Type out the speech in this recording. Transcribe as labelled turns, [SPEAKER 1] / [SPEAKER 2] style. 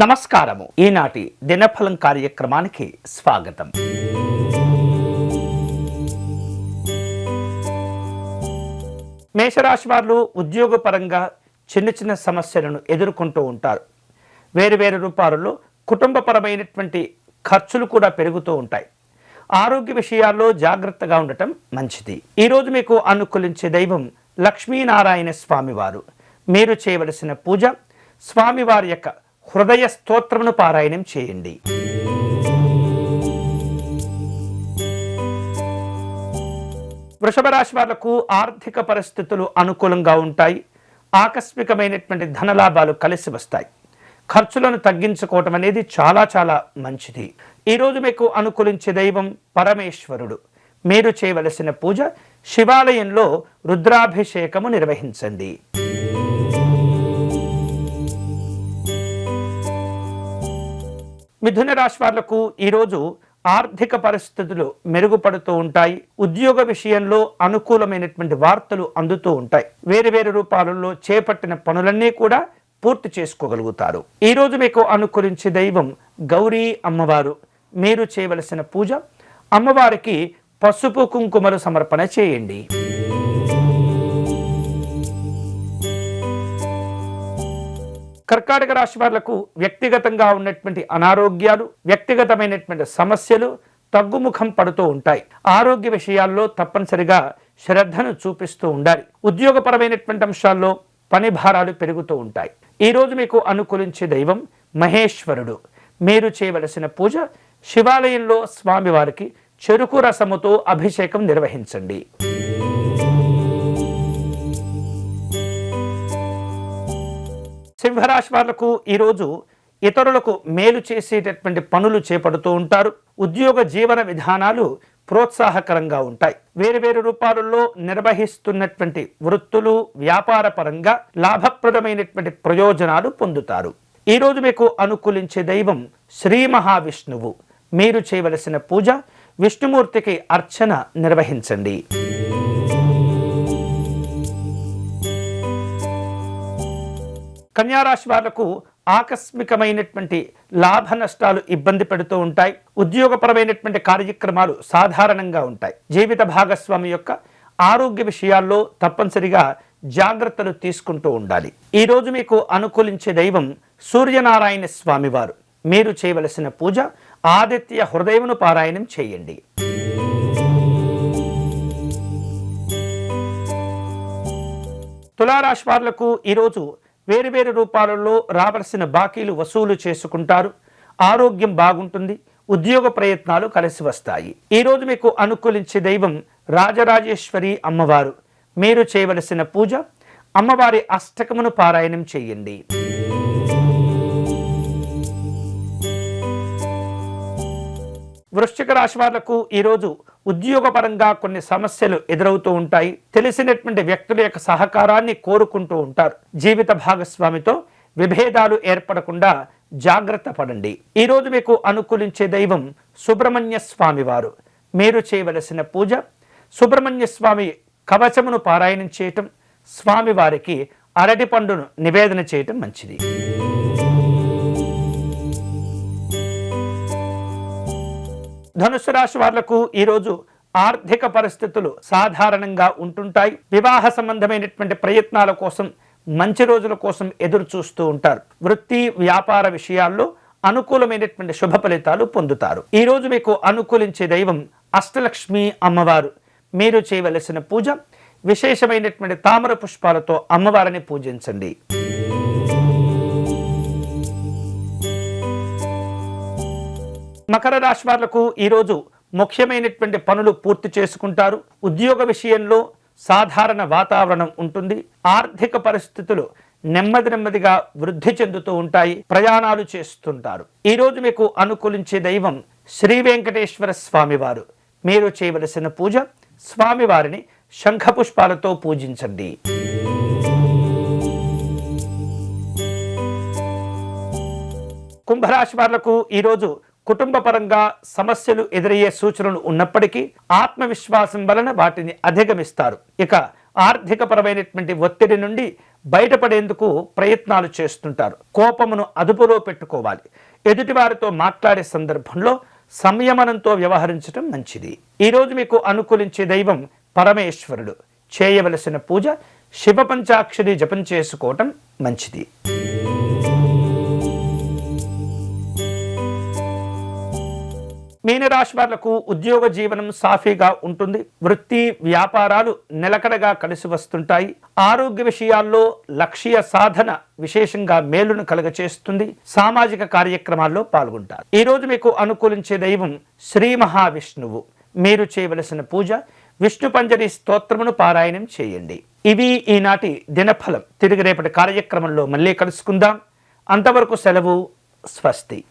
[SPEAKER 1] నమస్కారము. ఈనాటి దినఫలం కార్యక్రమానికి స్వాగతం. మేషరాశి వారు ఉద్యోగపరంగా చిన్న చిన్న సమస్యలను ఎదుర్కొంటూ ఉంటారు. వేరు వేరు రూపాలలో కుటుంబపరమైనటువంటి ఖర్చులు కూడా పెరుగుతూ ఉంటాయి. ఆరోగ్య విషయాల్లో జాగ్రత్తగా ఉండటం మంచిది. ఈరోజు మీకు అనుకూలించే దైవం లక్ష్మీనారాయణ స్వామివారు. మీరు చేయవలసిన పూజ స్వామివారి యొక్క హృదయ స్తోత్రమును పారాయణం చేయండి. వృషభ రాశి వాళ్ళకు ఆర్థిక పరిస్థితులు అనుకూలంగా ఉంటాయి. ఆకస్మికమైనటువంటి ధనలాభాలు కలిసి వస్తాయి. ఖర్చులను తగ్గించుకోవటం అనేది చాలా చాలా మంచిది. ఈరోజు మీకు అనుకూలించే దైవం పరమేశ్వరుడు. మీరు చేయవలసిన పూజ శివాలయంలో రుద్రాభిషేకము నిర్వహించండి. మిథున రాశి వాళ్ళకు ఈరోజు ఆర్థిక పరిస్థితులు మెరుగుపడుతూ ఉంటాయి. ఉద్యోగ విషయంలో అనుకూలమైనటువంటి వార్తలు అందుతూ ఉంటాయి. వేరు వేరు రూపాలలో చేపట్టిన పనులన్నీ కూడా పూర్తి చేసుకోగలుగుతారు. ఈరోజు మీకు అనుకూలించే దైవం గౌరీ అమ్మవారు. మీరు చేయవలసిన పూజ. అమ్మవారికి పసుపు కుంకుమలు సమర్పణ చేయండి. కర్కాటక రాశి వాళ్ళకు వ్యక్తిగతంగా ఉన్నటువంటి అనారోగ్యాలు వ్యక్తిగతమైనటువంటి సమస్యలు తగ్గుముఖం పడుతూ ఉంటాయి. ఆరోగ్య విషయాల్లో తప్పనిసరిగా శ్రద్ధను చూపిస్తూ ఉండాలి. ఉద్యోగపరమైనటువంటి అంశాల్లో పని భారాలు పెరుగుతూ ఉంటాయి. ఈరోజు మీకు అనుకూలించే దైవం మహేశ్వరుడు. మీరు చేయవలసిన పూజ శివాలయంలో స్వామివారికి చెరుకు రసముతో అభిషేకం నిర్వహించండి. సింహరాశి వాళ్ళకు ఈరోజు ఇతరులకు మేలు చేసేటటువంటి పనులు చేపడుతూ ఉంటారు. ఉద్యోగ జీవన విధానాలు ప్రోత్సాహకరంగా ఉంటాయి. వేరు వేరు రూపాలలో నిర్వహిస్తున్నటువంటి వృత్తులు వ్యాపార పరంగా లాభప్రదమైనటువంటి ప్రయోజనాలు పొందుతారు. ఈరోజు మీకు అనుకూలించే దైవం శ్రీ మహావిష్ణువు. మీరు చేయవలసిన పూజ విష్ణుమూర్తికి అర్చన నిర్వహించండి. కన్యారాశి వాళ్ళకు ఆకస్మికమైనటువంటి లాభ నష్టాలు ఇబ్బంది పెడుతూ ఉంటాయి. ఉద్యోగపరమైనటువంటి కార్యక్రమాలు సాధారణంగా ఉంటాయి. జీవిత భాగస్వామి యొక్క ఆరోగ్య విషయాల్లో తప్పనిసరిగా జాగ్రత్తలు తీసుకుంటూ ఉండాలి. ఈరోజు మీకు అనుకూలించే దైవం సూర్యనారాయణ స్వామివారు. మీరు చేయవలసిన పూజ ఆదిత్య హృదయమును పారాయణం చేయండి. తులారాశి వారులకు ఈరోజు వేరు వేరు రూపాలలో రావలసిన బాకీలు వసూలు చేసుకుంటారు. ఆరోగ్యం బాగుంటుంది. ఉద్యోగ ప్రయత్నాలు కలిసి వస్తాయి. ఈరోజు మీకు అనుకూలించే దైవం రాజరాజేశ్వరి అమ్మవారు. మీరు చేయవలసిన పూజ అమ్మవారి అష్టకమును పారాయణం చేయండి. వృశ్చిక రాశి వాళ్ళకు ఈరోజు ఉద్యోగపరంగా కొన్ని సమస్యలు ఎదురవుతూ ఉంటాయి. తెలిసినటువంటి వ్యక్తుల యొక్క సహకారాన్ని కోరుకుంటూ ఉంటారు. జీవిత భాగస్వామితో విభేదాలు ఏర్పడకుండా జాగ్రత్త పడండి. ఈరోజు మీకు అనుకూలించే దైవం సుబ్రహ్మణ్య స్వామి వారు. మీరు చేయవలసిన పూజ సుబ్రహ్మణ్య స్వామి కవచమును పారాయణం చేయటం స్వామివారికి అరటి పండును నివేదన చేయటం మంచిది. ధనుసు రాశి వాళ్ళకు ఈరోజు ఆర్థిక పరిస్థితులు సాధారణంగా ఉంటుంటాయి. వివాహ సంబంధమైనటువంటి ప్రయత్నాల కోసం మంచి రోజుల కోసం ఎదురు చూస్తూ ఉంటారు. వృత్తి వ్యాపార విషయాల్లో అనుకూలమైనటువంటి శుభ ఫలితాలు పొందుతారు. ఈ రోజు మీకు అనుకూలించే దైవం అష్టలక్ష్మి అమ్మవారు. మీరు చేయవలసిన పూజ విశేషమైనటువంటి తామర పుష్పాలతో అమ్మవారిని పూజించండి. మకర రాశి వాళ్ళకు ఈరోజు ముఖ్యమైనటువంటి పనులు పూర్తి చేసుకుంటారు. ఉద్యోగ విషయంలో సాధారణ వాతావరణం ఉంటుంది. ఆర్థిక పరిస్థితులు నెమ్మది నెమ్మదిగా వృద్ధి చెందుతూ ఉంటాయి. ప్రయాణాలు చేస్తుంటారు. ఈరోజు మీకు అనుకూలించే దైవం శ్రీ వెంకటేశ్వర స్వామివారు. మీరు చేయవలసిన పూజ స్వామివారిని శంఖపుష్పాలతో పూజించండి. కుంభరాశి వాళ్ళకు ఈరోజు కుటుంబ పరంగా సమస్యలు ఎదురయ్యే సూచనలు ఉన్నప్పటికీ ఆత్మవిశ్వాసం వలన వాటిని అధిగమిస్తారు. ఇక ఆర్థిక పరమైనటువంటి ఒత్తిడి నుండి బయటపడేందుకు ప్రయత్నాలు చేస్తుంటారు. కోపమును అదుపులో పెట్టుకోవాలి. ఎదుటివారితో మాట్లాడే సందర్భంలో సంయమనంతో వ్యవహరించడం మంచిది. ఈరోజు మీకు అనుకూలించే దైవం పరమేశ్వరుడు. చేయవలసిన పూజ శివ పంచాక్షరి జపం చేసుకోవటం మంచిది. మీనరాశి వాళ్ళకు ఉద్యోగ జీవనం సాఫీగా ఉంటుంది. వృత్తి వ్యాపారాలు నిలకడగా కలిసి వస్తుంటాయి. ఆరోగ్య విషయాల్లో లక్ష్య సాధన విశేషంగా మేలును కలుగచేస్తుంది. సామాజిక కార్యక్రమాల్లో పాల్గొంటారు. ఈరోజు మీకు అనుకూలించే దైవం శ్రీ మహావిష్ణువు. మీరు చేయవలసిన పూజ విష్ణు పంజరి స్తోత్రమును పారాయణం చేయండి. ఇవి ఈనాటి దినఫలం. తిరిగి రేపటి కార్యక్రమంలో మళ్ళీ కలుసుకుందాం. అంతవరకు సెలవు స్వస్తి.